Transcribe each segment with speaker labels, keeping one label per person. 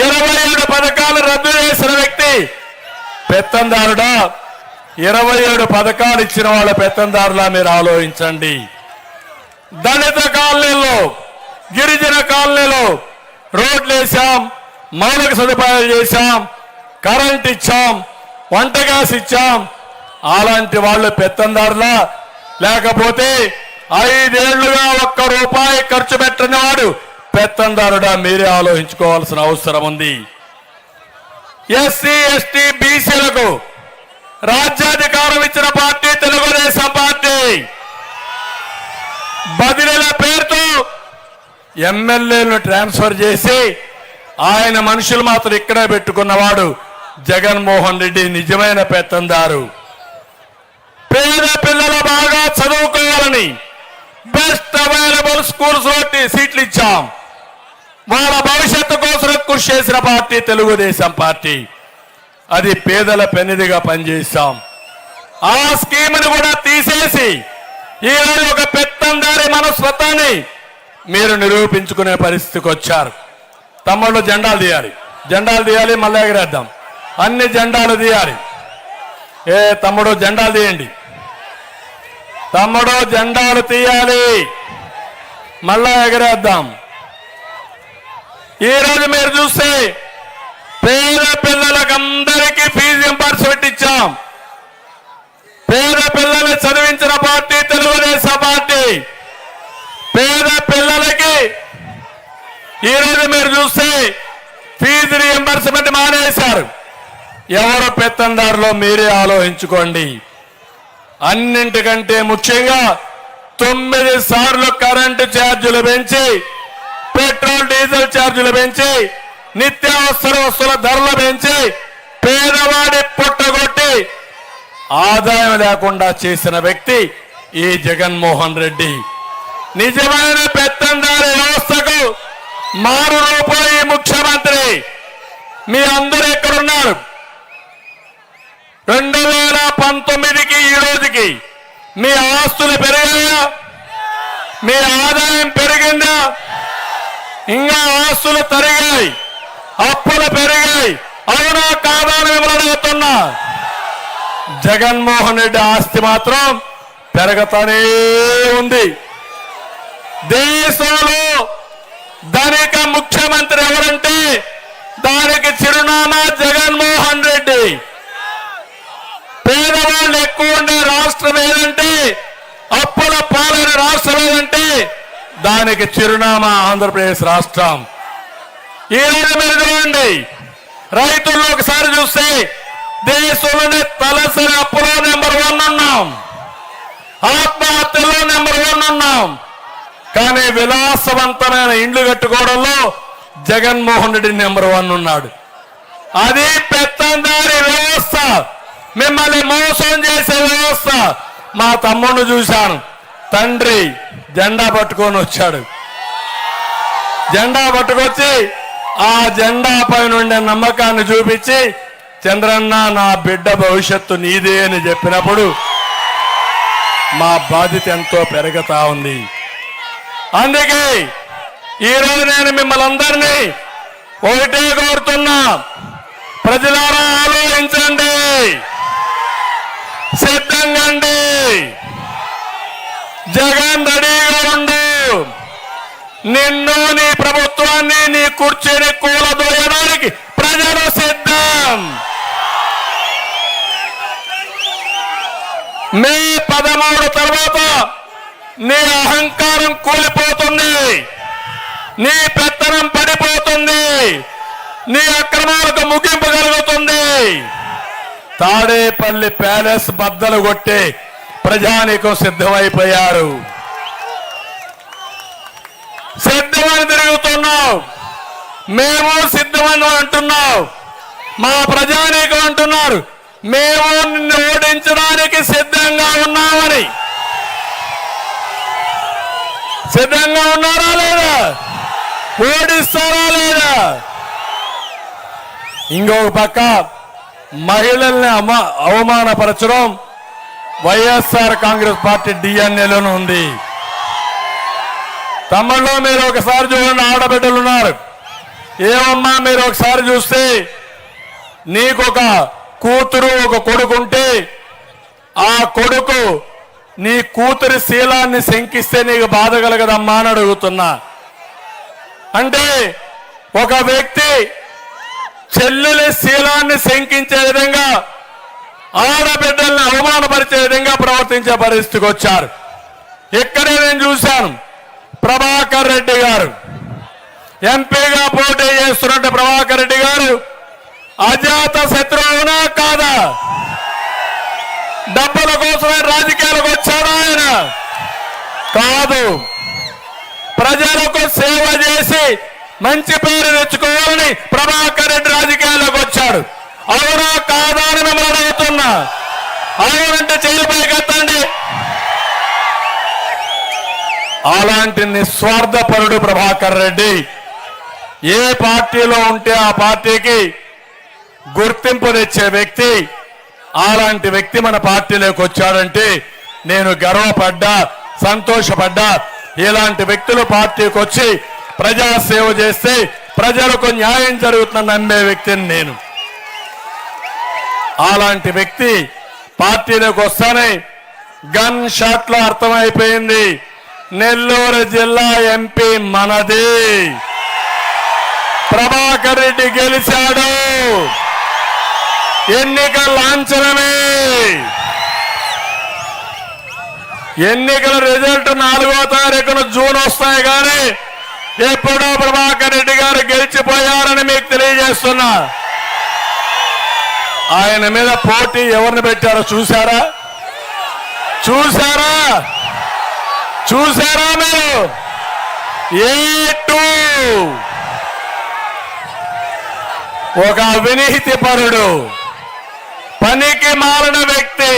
Speaker 1: ఇరవై ఏడు పథకాలు రద్దు చేసిన వ్యక్తి పెత్తందారుడా? ఇరవై ఏడు పథకాలు ఇచ్చిన వాళ్ళ పెత్తందారులా మీరు ఆలోచించండి. దళిత కాలనీలో గిరిజన కాలనీలో రోడ్లు వేసాం మౌలిక సదుపాయాలు చేశాం కరెంట్ ఇచ్చాం వంట గ్యాస్ ఇచ్చాం. అలాంటి వాళ్ళు పెత్తందారులా? లేకపోతే ఐదేళ్ళుగా ఒక్క రూపాయి ఖర్చు పెట్టని వాడు పెత్తందారుడా మీరే ఆలోచించుకోవాల్సిన అవసరం ఉంది. ఎస్సీ ఎస్టీ బీసీలకు రాజ్యాధికారం ఇచ్చిన పార్టీ తెలుగుదేశం పార్టీ. బదిలీల పేరుతో ఎమ్మెల్యేలను ట్రాన్స్ఫర్ చేసి ఆయన మనుషులు మాత్రం ఇక్కడే పెట్టుకున్నవాడు జగన్మోహన్ రెడ్డి నిజమైన పెత్తందారు. పేద పిల్లలు బాగా చదువుకోవాలని బెస్ట్ అవైలబుల్ స్కూల్స్లో సీట్లు ఇచ్చాం. వాళ్ళ భవిష్యత్తు కోసం కృషి చేసిన పార్టీ తెలుగుదేశం పార్టీ. అది పేదల పెన్నిదిగా పనిచేస్తాం. ఆ స్కీమ్ని కూడా తీసేసి ఈరోజు ఒక పెత్తందారి మనస్వతాన్ని మీరు నిరూపించుకునే పరిస్థితికి వచ్చారు. తమ్ముళ్ళు జెండాలు తీయాలి. జెండాలు తీయాలి మళ్ళీ ఎగరేద్దాం. అన్ని జెండాలు తీయాలి. ఏ తమ్ముడు జెండాలు తీయండి. తమ్ముడు జెండాలు తీయాలి. మళ్ళా ఎగరేద్దాం. ఈ రోజు మీరు చూస్తే పేద పిల్లలకు అందరికీ ఫీజు ఇంపర్స్మెంట్ ఇచ్చాం పేద పిల్లల్ని చదివించిన పార్టీ తెలుగుదేశం పార్టీ. పేద పిల్లలకి ఈ రోజు మీరు చూస్తే ఫీజు రియంబర్స్మెంట్ మానేశారు. ఎవరు పెత్తందారులో మీరే ఆలోచించుకోండి. అన్నింటికంటే ముఖ్యంగా తొమ్మిది సార్లు కరెంటు ఛార్జీలు పెంచి పెట్రోల్ డీజిల్ ఛార్జీలు పెంచి నిత్యావసర వస్తువుల ధరలు పెంచి పేదవాడి పుట్టగొట్టి ఆదాయం లేకుండా చేసిన వ్యక్తి ఈ జగన్మోహన్ రెడ్డి. నిజమైన పెత్తందారి వ్యవస్థకు మారు రూపం ఈ ముఖ్యమంత్రి. మీ అందరూ ఎక్కడున్నారు? రెండు వేల పంతొమ్మిదికి ఈ రోజుకి మీ ఆస్తులు పెరిగాయా? మీ ఆదాయం పెరిగిందా? ఇంకా ఆస్తులు తరిగాయి అప్పులు పెరిగాయి. అవునా కాదా అని మిమ్మల్ని అడుగుతున్నా. జగన్మోహన్ రెడ్డి ఆస్తి మాత్రం పెరగతానే ఉంది. దేశంలో ధనిక ముఖ్యమంత్రి ఎవరంటే దానికి చిరునామా జగన్మోహన్ రెడ్డి. పేదవాళ్ళు ఎక్కువ ఉండే రాష్ట్రం ఏదంటే అప్పుల పాలన రాష్ట్రం ఏదంటే దానికి చిరునామా ఆంధ్రప్రదేశ్ రాష్ట్రం. ఈ రోజు మీరు చూడండి రైతుల్లో ఒకసారి చూస్తే దేశంలోనే తలసరి అప్పులో నెంబర్ వన్ ఉన్నాం ఆత్మహత్యలో నెంబర్ వన్ ఉన్నాం కానీ విలాసవంతమైన ఇండ్లు కట్టుకోవడంలో జగన్మోహన్ రెడ్డి నెంబర్ వన్ ఉన్నాడు. అది పెత్తందారి వ్యవస్థ. మిమ్మల్ని మోసం చేసే వ్యవస్థ. మా తమ్ముడు చూశాను. తండ్రి జెండా పట్టుకొని వచ్చాడు. జెండా పట్టుకొచ్చి ఆ జెండా పైన ఉండే నమ్మకాన్ని చూపించి చంద్రన్న నా బిడ్డ భవిష్యత్తు నీదే అని చెప్పినప్పుడు మా బాధ్యత ఎంతో పెరుగుతా ఉంది. అందుకే ఈరోజు నేను మిమ్మల్ని అందరినీ ఒకటే కోరుతున్నా. ప్రజలారా ఆలోచించండి. సిద్ధంగా జగన్ రెడీగా ఉండు నిన్ను నీ ప్రభుత్వాన్ని నీ కుర్చీని కూలదోయడానికి ప్రజలు సిద్ధం. మే పదమూడు తర్వాత నీ అహంకారం కూలిపోతుంది. నీ పెత్తనం పడిపోతుంది. నీ అక్రమాలకు ముగింపు కలుగుతుంది. తాడేపల్లి ప్యాలెస్ బద్దలు కొట్టే ప్రజానీకం సిద్ధమైపోయారు. సిద్ధమని తిరుగుతున్నాం. మేము సిద్ధమని అంటున్నాం. మా ప్రజానీకం అంటున్నారు. మేము నిన్ను ఓడించడానికి సిద్ధంగా ఉన్నామని. సిద్ధంగా ఉన్నారా లేదా? ఓడిస్తారా లేదా? ఇంకొక పక్క మహిళల్ని అవమానపరచడం వైఎస్ఆర్ కాంగ్రెస్ పార్టీ డిఎన్ఏలోనే ఉంది. తమ్ముళ్ళు మీరు ఒకసారి చూడండి ఆడబిడ్డలు ఉన్నారు. ఏమమ్మా మీరు ఒకసారి చూస్తే నీకొక కూతురు ఒక కొడుకు ఉంటే ఆ కొడుకు నీ కూతురి శీలాన్ని శంకిస్తే నీకు బాధ కలగదమ్మా అని అడుగుతున్నా. అంటే ఒక వ్యక్తి చెల్లెలి శీలాన్ని శంకించే విధంగా ఆడబిడ్డల్ని అవమానపరిచే విధంగా ప్రవర్తించే పరిస్థితికి వచ్చారు. ఇక్కడే నేను చూశాను. ప్రభాకర్ రెడ్డి గారు. ఎంపీగా పోటీ చేస్తున్నట్టు ప్రభాకర్ రెడ్డి గారు. అజాత శత్రువునా కాదా? డబ్బుల కోసమే రాజకీయాలకు వచ్చాడా ఆయన? కాదు. ప్రజలకు సేవ చేసి మంచి పేరు తెచ్చుకోవాలని ప్రభాకర్ రెడ్డి రాజకీయాల్లోకి వచ్చాడు. అవునా కాదా అని మిమ్మల్ని అడుగుతున్నా. అవునంటే చేయబోయెత్తండి అలాంటి నిస్వార్థపరుడు ప్రభాకర్ రెడ్డి ఏ పార్టీలో ఉంటే ఆ పార్టీకి గుర్తింపు తెచ్చే వ్యక్తి అలాంటి వ్యక్తి మన పార్టీలోకి వచ్చాడంటే నేను గర్వపడ్డా సంతోషపడ్డా. ఇలాంటి వ్యక్తులు పార్టీకి వచ్చి ప్రజా సేవ చేస్తే ప్రజలకు న్యాయం జరుగుతుందని నమ్మే వ్యక్తిని నేను. అలాంటి వ్యక్తి పార్టీలోకి వస్తానే గన్ షాట్లో అర్థమైపోయింది. నెల్లూరు జిల్లా ఎంపీ మనది. ప్రభాకర్ రెడ్డి గెలిచాడు. ఎన్నిక లాంఛనమే ఎన్నికల రిజల్ట్ నాలుగో తారీఖున జూన్ వస్తాయి కానీ ఎప్పుడో ప్రభాకర్ రెడ్డి గారు గెలిచిపోయారని మీకు తెలియజేస్తున్నా. ఆయన మీద పోటీ ఎవరిని పెట్టారో చూసారా చూసారా చూసారా మీరు? A two? ఒక అవినీతి పరుడు పనికి మారిన వ్యక్తి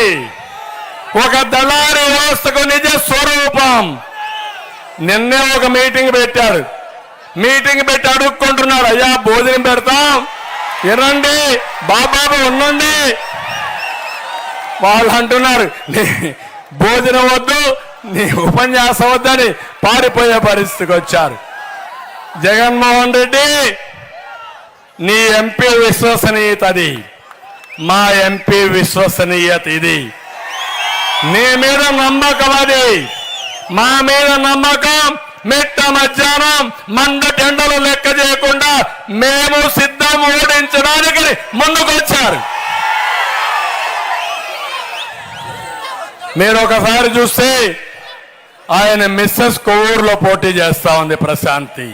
Speaker 1: ఒక దళారి వ్యవస్థకు నిజ స్వరూపం. నిన్నే ఒక మీటింగ్ పెట్టాడు మీటింగ్ పెట్టి అడుక్కుంటున్నాడు అయ్యా భోజనం పెడతాం. ఎర్రండి బాబాబు ఉండండి. వాళ్ళు అంటున్నారు నీ భోజనం వద్దు నీ ఉపన్యాసం వద్దని పారిపోయే పరిస్థితికి వచ్చారు. జగన్మోహన్ రెడ్డి నీ ఎంపీ విశ్వసనీయత అది మా ఎంపీ విశ్వసనీయత ఇది. నీ మీద నమ్మకం అది. మా మీద నమ్మకం మిట్ట మధ్యాహ్నం మంద టెండలు లెక్క చేయకుండా మేము సిద్ధం ఓడించడానికి ముందుకొచ్చారు. మీరు ఒకసారి చూస్తే ఆయన మిస్సెస్ కొవ్వూరులో పోటీ చేస్తా ఉంది ప్రశాంతి.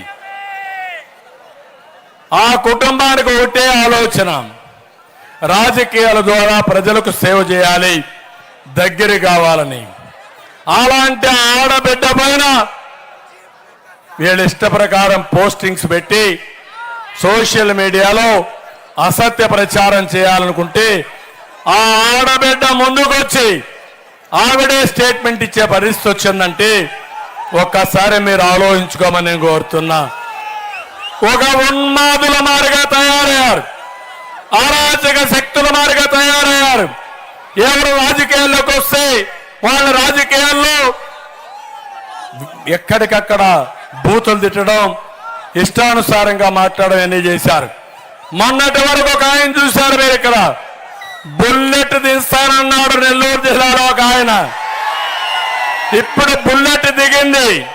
Speaker 1: ఆ కుటుంబానికి ఒకటే ఆలోచన. రాజకీయాల ద్వారా ప్రజలకు సేవ చేయాలి దగ్గర కావాలని. అలాంటి ఆడబిడ్డ పైన వీళ్ళ ఇష్ట ప్రకారం పోస్టింగ్స్ పెట్టి సోషల్ మీడియాలో అసత్య ప్రచారం చేయాలనుకుంటే ఆ ఆడబిడ్డ ముందుకొచ్చి ఆవిడే స్టేట్మెంట్ ఇచ్చే పరిస్థితి వచ్చిందంటే ఒక్కసారి మీరు ఆలోచించుకోమని నేను కోరుతున్నా. ఒక ఉన్మాదుల మారిగా తయారయ్యారు. అరాచక శక్తుల మారిగా తయారయ్యారు. ఎవరు రాజకీయాల్లోకి వస్తే వాళ్ళ రాజకీయాల్లో ఎక్కడికక్కడ బూతులు తిట్టడం ఇష్టానుసారంగా మాట్లాడడం అన్ని చేశారు. మొన్నటి వరకు ఒక ఆయన చూశారు మీరు ఇక్కడ. బుల్లెట్ తీస్తానన్నాడు నెల్లూరు జిల్లాలో ఒక ఆయన. ఇప్పుడు బుల్లెట్ దిగింది.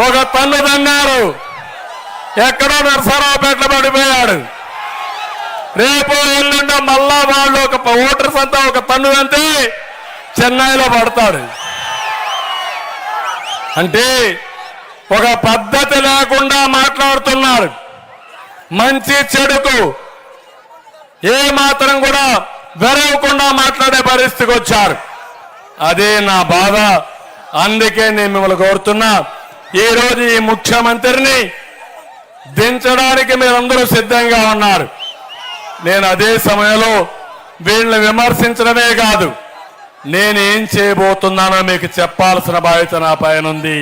Speaker 1: ఒక తన్ను తన్నారు ఎక్కడో నరసరావుపేటలో పడిపోయాడు. రేపు ఎల్లుండో మళ్ళా వాళ్ళు ఒక ఓటర్స్ అంతా ఒక తన్ను అంతే చెన్నైలో పడతాడు. అంటే ఒక పద్ధతి లేకుండా మాట్లాడుతున్నారు. మంచి చెడుకు ఏ మాత్రం కూడా వెరవకుండా మాట్లాడే పరిస్థితికి వచ్చారు. అదే నా బాధ. అందుకే నేను మిమ్మల్ని కోరుతున్నా. ఈ రోజు ఈ ముఖ్యమంత్రిని దించడానికి మీరందరూ సిద్ధంగా ఉన్నారు. నేను అదే సమయంలో వీళ్ళని విమర్శించడమే కాదు నేనేం చేయబోతున్నానో మీకు చెప్పాల్సిన బాధ్యత నా పైన ఉంది